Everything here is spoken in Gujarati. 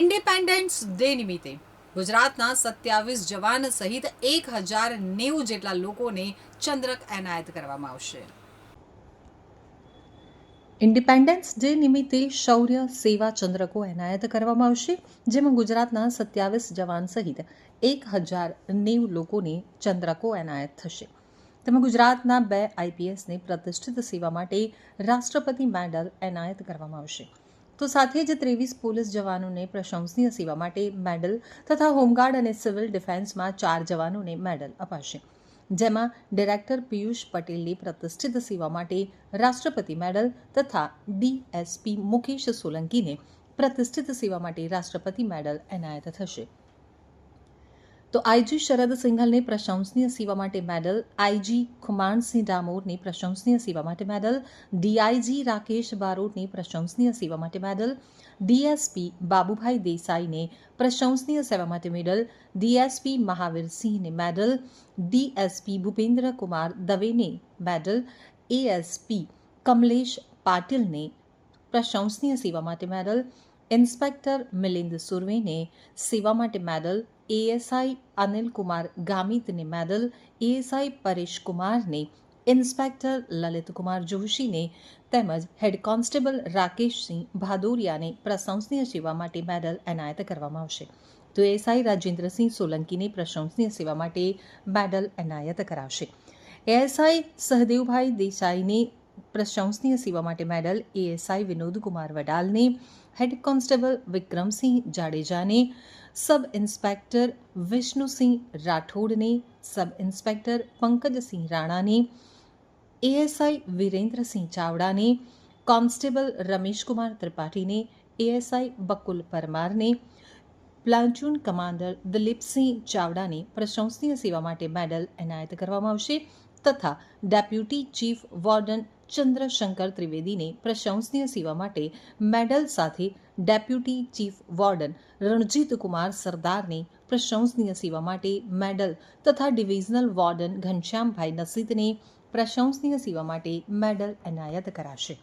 ઇન્ડિપેન્ડન્સ ડે નિમિત્તે ગુજરાતના સત્યાવીસ જવાન સહિત એક હજાર નેવું જેટલા લોકોને ચંદ્રક એનાયત કરવામાં આવશે. ઇન્ડિપેન્ડન્સ ડે નિમિત્તે શૌર્ય સેવા ચંદ્રકો એનાયત કરવામાં આવશે, જેમાં ગુજરાતના સત્યાવીસ જવાન સહિત એક હજાર નેવું લોકોને ચંદ્રકો એનાયત થશે. તેમાં ગુજરાતના બે આઈપીએસને પ્રતિષ્ઠિત સેવા માટે રાષ્ટ્રપતિ મેડલ એનાયત કરવામાં આવશે. તો સાથે જ ત્રેવીસ પોલીસ જવાનોને પ્રશંસનીય સેવા માટે મેડલ તથા હોમગાર્ડ અને સિવિલ ડિફેન્સમાં ચાર જવાનોને મેડલ અપાશે. જેમાં ડિરેક્ટર પિયુષ પટેલની પ્રતિષ્ઠિત સેવા માટે રાષ્ટ્રપતિ મેડલ તથા ડીએસપી મુકેશ સોલંકીને પ્રતિષ્ઠિત સેવા માટે રાષ્ટ્રપતિ મેડલ એનાયત થશે. તો આઈજી શરદ સિંઘલને પ્રશંસનીય સેવા માટે મેડલ આઈજી ખુમાનસિંહ ડામોરને પ્રશંસનીય સેવા માટે મેડલ ડીઆઈજી રાકેશ બારોટને પ્રશંસનીય સેવા માટે મેડલ ડીએસપી બાબુભાઈ દેસાઈને પ્રશંસનીય સેવા માટે મેડલ ડીએસપી મહાવીરસિંહને મેડલ ડીએસપી ભૂપેન્દ્ર કુમાર દવેને મેડલ એએસપી કમલેશ પાટીલને પ્રશંસનીય સેવા માટે મેડલ, ઇન્સ્પેક્ટર મિલિંદ સુર્વેને સેવા માટે મેડલ એએસઆઈ અનિલ કુમાર ગામિતને મેડલ એએસઆઈ પરેશ કુમારને ઇન્સ્પેક્ટર લલિત કુમાર જોશીને તેમજ હેડ કોન્સ્ટેબલ રાકેશસિંહ ભાદોરિયાને પ્રશંસનીય સેવા માટે મેડલ એનાયત કરવામાં આવશે. તો એએસઆઈ રાજેન્દ્રસિંહ સોલંકીને પ્રશંસનીય સેવા માટે મેડલ એનાયત કરાવશે. એએસઆઈ સહદેવભાઈ દેસાઈને પ્રશંસનીય સેવા માટે મેડલ એએસઆઈ વિનોદ કુમાર વડાલને, હેડ કોન્સ્ટેબલ વિક્રમસિંહ જાડેજાને, સબ ઇન્સ્પેક્ટર વિષ્ણુસિંહ રાઠોડને, સબ ઇન્સ્પેક્ટર પંકજસિંહ રાણાને એએસઆઈ વિરેન્દ્રસિંહ ચાવડાને, કોન્સ્ટેબલ રમેશકુમાર ત્રિપાઠીને એએસઆઈ બકુલ પરમારને પ્લાન્ચૂન કમાન્ડર દિલીપસિંહ ચાવડાને પ્રશંસનીય સેવા માટે મેડલ એનાયત કરવામાં આવશે તથા ડેપ્યુટી ચીફ વોર્ડન ચંદ્રશંકર ત્રિવેદીને પ્રશંસનીય સેવા માટે મેડલ સાથે deputy chief warden Ranjit Kumar સરદારને પ્રશંસનીય સેવા માટે મેડલ તથા ડિવિઝનલ વોર્ડન ઘનશ્યામભાઈ નસીદને પ્રશંસનીય સેવા માટે મેડલ એનાયત કરાશે.